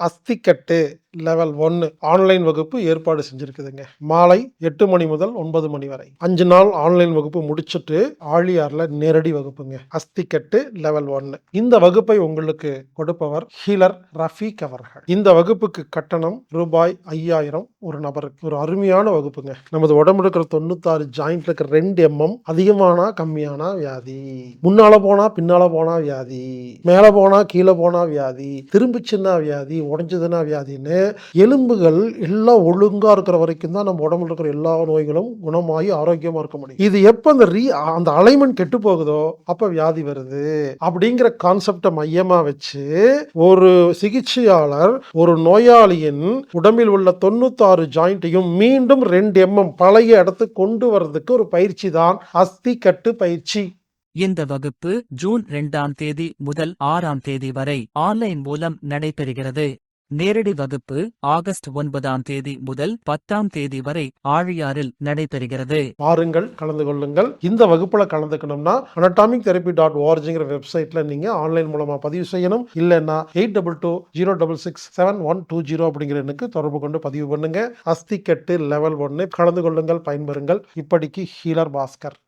அஸ்திக்கட்டு level ஒன்று online வகுப்பு ஏற்பாடு செஞ்சுருக்குதுங்க. மாலை எட்டு மணி முதல் ஒன்பது மணி வரை. அஞ்சு நாள் ஆன்லைன் வகுப்பு முடிச்சுட்டு ஆழியாரில் நேரடி வகுப்புங்க. அஸ்திக்கட்டு லெவல் ஒன்று இந்த வகுப்பை உங்களுக்கு கொடுப்பவர் ஹீலர் ரஃபீக் அவர்கள். இந்த வகுப்புக்கு கட்டணம் ரூபாய் ஐயாயிரம் ஒரு நபருக்கு. ஒரு அருமையான வகுப்புங்க. நமது உடம்புல இருக்கிற தொண்ணூத்தாறு ஜாயிண்ட்ல இருக்கிற ரெண்டு எம்எம் அதிகமானா கம்மியானா வியாதி. முன்னால போனா பின்னால போனா வியாதி. மேலே போனா கீழே போனா வியாதி. திரும்பிச்சுன்னா வியாதி உடஞ்சதுன்னா வியாதின்னு எலும்புகள் எல்லாம் ஒழுங்காக இருக்கிற வரைக்கும் தான் நம்ம உடம்புல இருக்கிற எல்லா நோய்களும் குணமாகி ஆரோக்கியமாக இருக்க முடியும். இது எப்போ அந்த ரீ அந்த அலைமெண்ட் கெட்டு போகுதோ அப்போ வியாதி வருது அப்படிங்கிற கான்செப்டை மையமாக வச்சு ஒரு சிகிச்சையாளர் ஒரு நோயாளியின் உடம்பில் உள்ள தொண்ணூத்தாறு ஜாயிண்ட்டையும் மீண்டும் ரெண்டு எம்எம் பழைய இடத்துக்கு கொண்டு வர்றதுக்கு ஒரு பயிற்சி தான் அஸ்தி கட்டு பயிற்சி. இந்த வகுப்பு ஜூன் இரண்டாம் தேதி முதல் ஆறாம் தேதி வரை ஆன்லைன் மூலம் நடைபெறுகிறது. நேரடி வகுப்பு ஆகஸ்ட் ஒன்பதாம் தேதி முதல் பத்தாம் தேதி வரை ஆழியாறில் நடைபெறுகிறது. பாருங்கள் கலந்து கொள்ளுங்கள். இந்த வகுப்புல கலந்துக்கணும்னா anatomic தெரப்பி டாட் ஓஆர்ஜிங்கிற வெப்சைட்ல நீங்க ஆன்லைன் மூலமா பதிவு செய்யணும். இல்லைன்னா eight double two zero double six seven one two zero அப்படிங்கிற எண்ணுக்கு தொடர்பு கொண்டு பதிவு பண்ணுங்க. அஸ்திக்கட்டு லெவல் ஒன்னு கலந்து கொள்ளுங்கள் பயன்பெறுங்கள். இப்படிக்கு ஹீலர் பாஸ்கர்.